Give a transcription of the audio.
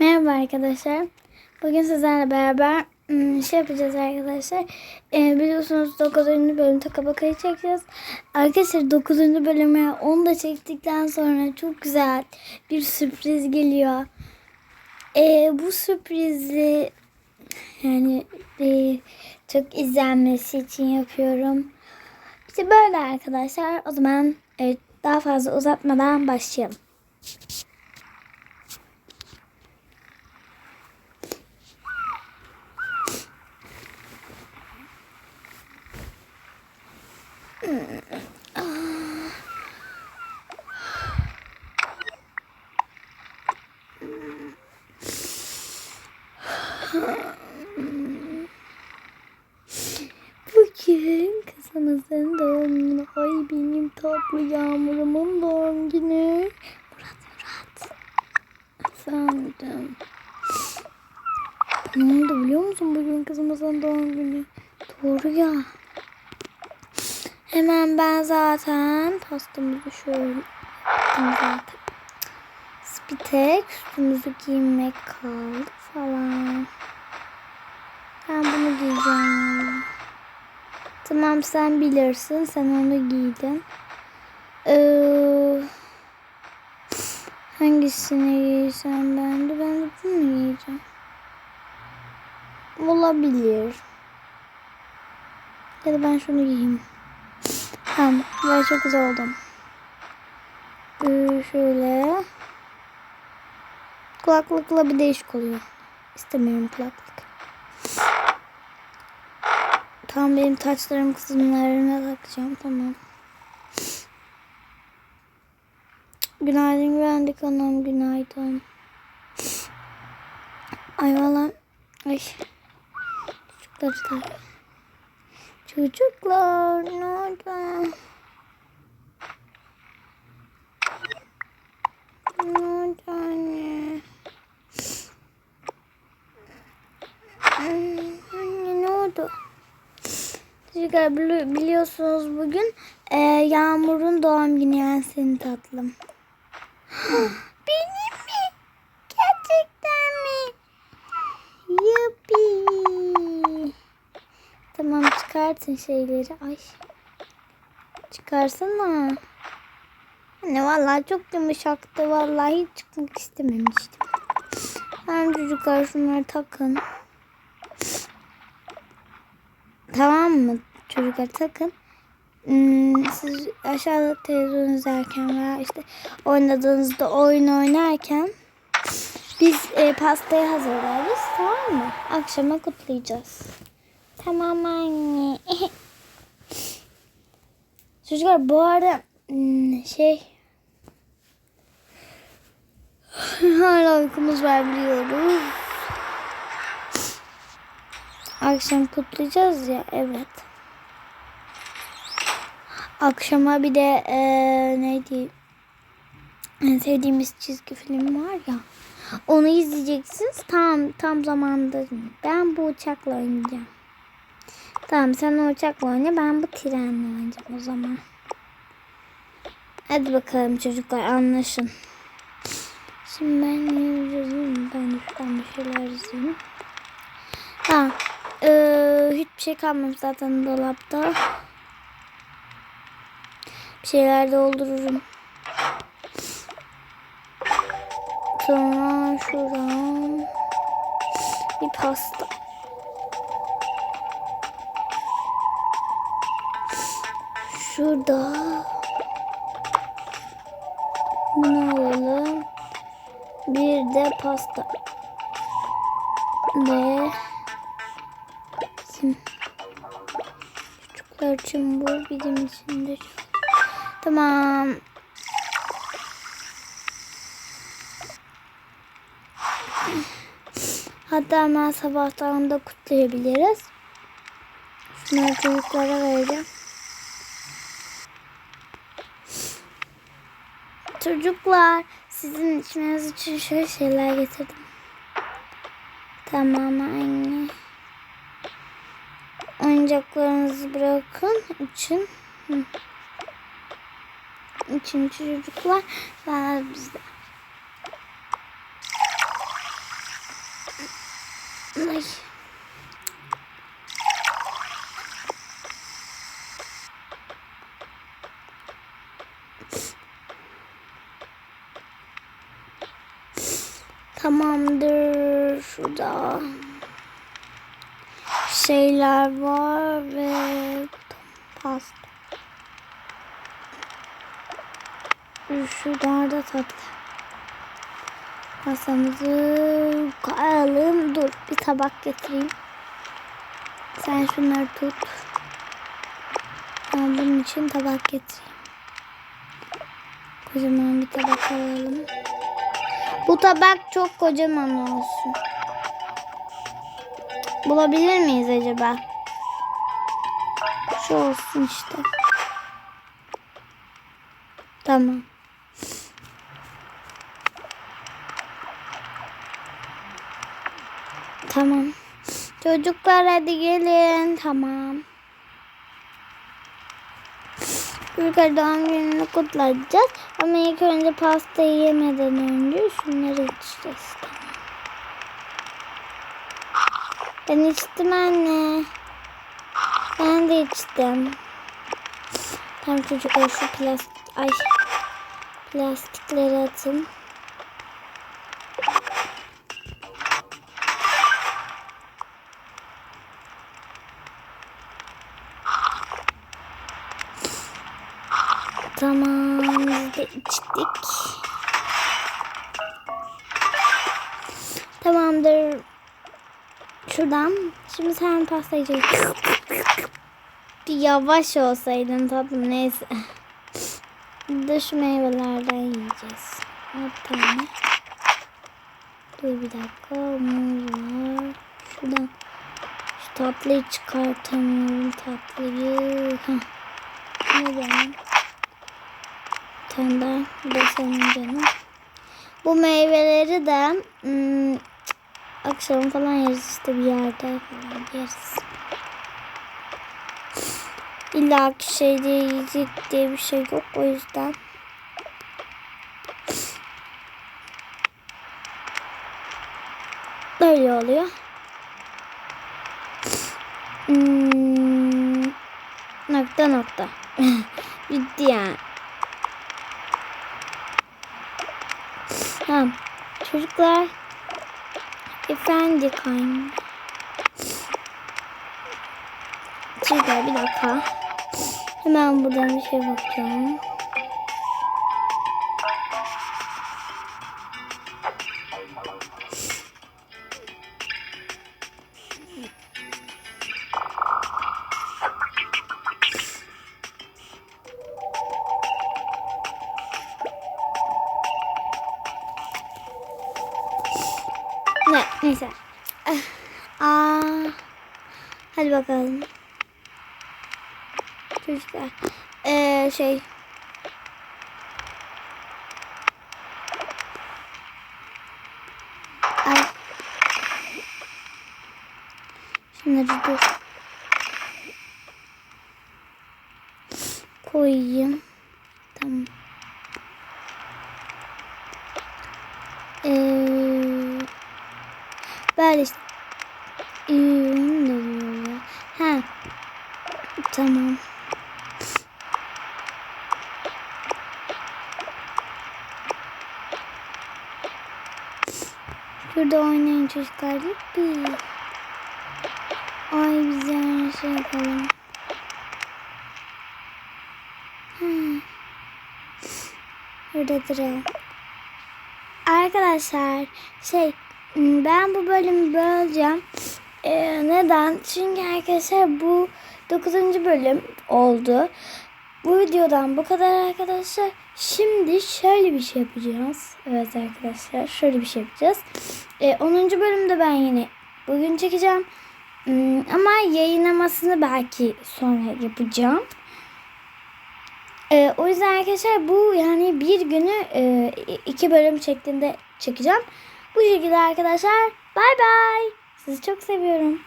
Merhaba arkadaşlar. Bugün sizlerle beraber ım, şey yapacağız arkadaşlar. Ee, biliyorsunuz 9. bölüm Taka Baka'yı çekeceğiz. Arkadaşlar 9. bölümü onu da çektikten sonra çok güzel bir sürpriz geliyor. Ee, bu sürprizi yani e, çok izlenmesi için yapıyorum. İşte böyle arkadaşlar. O zaman evet, daha fazla uzatmadan başlayalım. Bugün kızımızın doğum günü. Ay benim tatlı yağmurumun doğum günü. Murat Murat. Efendim. Ne oldu biliyor musun bugün kızımızın doğum günü? Doğru ya. Hemen ben zaten pastamızı şöyle zaten. Bir tek üstümüzü giymek kaldı falan. Ben bunu giyeceğim. Tamam sen bilirsin. Sen onu giydin. Ee, hangisini giysem ben de? Ben de bunu giyeceğim. Olabilir. Ya da ben şunu giyeyim. Tamam. Ben çok güzel oldum. Ee, şöyle. Kulaklıkla bir değişik oluyor. İstemiyorum kulaklık. Tamam benim taçlarım kısımlarına takacağım. Tamam. Günaydın güvendik hanım. Günaydın. Ay valla. Ay. Çocuklar da. Çocuklar ne oldu? Ne oldu anne? Hmm, Anne ne oldu? Bili- biliyorsunuz bugün e, Yağmur'un doğum günü yani senin tatlım. Benim mi? Gerçekten mi? Yuppi. Tamam çıkartın şeyleri. Ay. Çıkarsana. Anne vallahi çok yumuşaktı. Vallahi hiç çıkmak istememiştim. Ben çocuklar şunları takın. Tamam mı? Çocuklar takın. Hmm, siz aşağıda televizyon izlerken veya işte oynadığınızda oyun oynarken biz e, pastayı hazırlarız tamam mı? Akşama kutlayacağız. Tamam anne. Çocuklar bu arada hmm, şey hala uykumuz var biliyoruz. Akşam kutlayacağız ya evet. Akşama bir de eee neydi? En sevdiğimiz çizgi film var ya. Onu izleyeceksiniz. Tam tam zamanda. Ben bu uçakla oynayacağım. Tamam sen o uçakla oyna. Ben bu trenle oynayacağım o zaman. Hadi bakalım çocuklar anlaşın. Şimdi ben ne yazayım? Ben şuradan bir şeyler yazayım. Ha, ee, hiçbir şey kalmamış zaten dolapta. Şeyler doldururum. Sonra şuradan bir pasta. Şurada bunu alalım. Bir de pasta. Ve bizim çocuklar için bu bizim için de çok- Tamam. Hatta hemen sabahtan da kutlayabiliriz. Şunları çocuklara vereceğim. Çocuklar sizin içmeniz için şöyle şeyler getirdim. Tamam anne. Oyuncaklarınızı bırakın için. Hı. İçin çocuklar var bizde. Ay. Tamamdır. Şurada şeyler var ve pasta. Şurada da tatlı. Masamızı koyalım. Dur bir tabak getireyim. Sen şunları tut. Ben bunun için tabak getireyim. Kocaman bir tabak alalım. Bu tabak çok kocaman olsun. Bulabilir miyiz acaba? Şu olsun işte. Tamam. Tamam. Çocuklar hadi gelin. Tamam. Çocuklar doğum gününü kutlayacağız. Ama ilk önce pastayı yemeden önce şunları içeceğiz. Ben içtim anne. Ben de içtim. Tamam çocuklar şu plastik ay plastikleri atın. Tamamdır. Şuradan. Şimdi sen pasta yiyeceksin. Yavaş olsaydın tatlım neyse. Dış meyvelerden yiyeceğiz. Bir tane. Dur bir dakika. Muz var. Şuradan. Şu tatlıyı çıkartamıyorum. Tatlıyı. Heh. Ne benim? Bir tane daha. Bu senin canım. Bu meyveleri de hmm, akşam falan yeriz işte bir yerde falan yeriz. İlla ki şeyde yiyecek diye bir şey yok o yüzden. Böyle oluyor. Hmm, nokta nokta. Bitti yani. Tamam. Çocuklar. Efendi kayın. Çocuklar bir dakika. Hemen buradan bir şey bakacağım. Neyse. Ah, Aa, hadi bakalım. Çocuklar. Ee, şey. Ay. Şunları dur. Koyayım. Tamam. Ee, böyle işte. Ee, onu da böyle. Ha. Tamam. Şurada oynayın çocuklar. Yuppi. Ay biz yani şey yapalım. Hmm. Burada duralım. Arkadaşlar şey ben bu bölümü böleceğim. Ee, neden? Çünkü arkadaşlar bu 9. bölüm oldu. Bu videodan bu kadar arkadaşlar. Şimdi şöyle bir şey yapacağız. Evet arkadaşlar şöyle bir şey yapacağız. Ee, 10. bölümde ben yine bugün çekeceğim. Hmm, ama yayınlamasını belki sonra yapacağım. Ee, o yüzden arkadaşlar bu yani bir günü e, iki bölüm şeklinde çekeceğim. Bu şekilde arkadaşlar bay bay. Sizi çok seviyorum.